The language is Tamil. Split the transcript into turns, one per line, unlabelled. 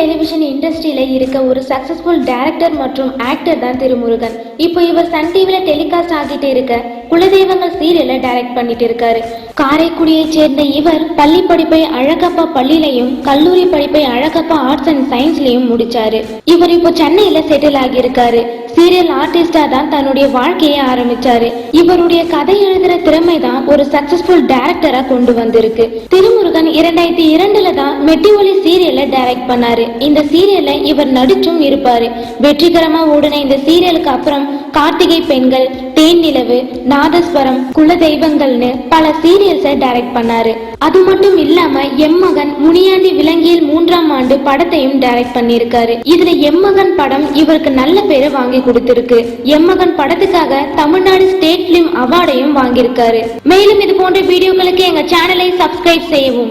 டெலிவிஷன் இண்டஸ்ட்ரியில இருக்க ஒரு சக்சஸ்ஃபுல் டைரக்டர் மற்றும் ஆக்டர் தான் திருமுருகன். இப்போ இவர் சன் டிவில டெலிகாஸ்ட் ஆகிட்டு இருக்க குலதெய்வங்கள் சீரியலை டைரக்ட் பண்ணிட்டு இருக்காரு. காரைக்குடியை சேர்ந்த இவர் பள்ளி படிப்பை அழகப்பா பள்ளியிலையும் கல்லூரி படிப்பை அழகப்பா ஆர்ட்ஸ் அண்ட் சயின்ஸ்லயும் முடிச்சாரு. இவர் இப்போ சென்னையில செட்டில் ஆகியிருக்காரு. சீரியல் ஆர்டிஸ்டா தான் தன்னுடைய வாழ்க்கையை ஆரம்பிச்சாரு. இவருடைய கதை எழுதுற திறமை தான் ஒரு சக்சஸ்ஃபுல் டைரக்டரா கொண்டு வந்திருக்கு. திருமுருகன் இரண்டாயிரத்தி இரண்டுல தான் மெட்டி ஒலி சீரியலை டைரக்ட் பண்ணாரு. இந்த சீரியல்ல இவர் நடிச்சும் இருப்பாரு. வெற்றிகரமா ஓடின இந்த சீரியலுக்கு அப்புறம் கார்த்திகை பெண்கள் தேன் நிலவு நாதஸ்வரம் குல தெய்வங்கள்னு பல சீரியல்ஸை டைரக்ட் பண்ணாரு. அது மட்டும் இல்லாம எம்மகன் முனியாண்டி விலங்கியல் மூன்றாம் ஆண்டு படத்தையும் டைரக்ட் பண்ணியிருக்காரு. இதுல எம்மகன் படம் இவருக்கு நல்ல பேரை வாங்கி கொடுத்திருக்கு. எம்மகன் படத்துக்காக தமிழ்நாடு ஸ்டேட் பிலிம் அவார்டையும் வாங்கியிருக்காரு. மேலும் இது போன்ற வீடியோக்களுக்கு எங்க சேனலை சப்ஸ்கிரைப் செய்யவும்.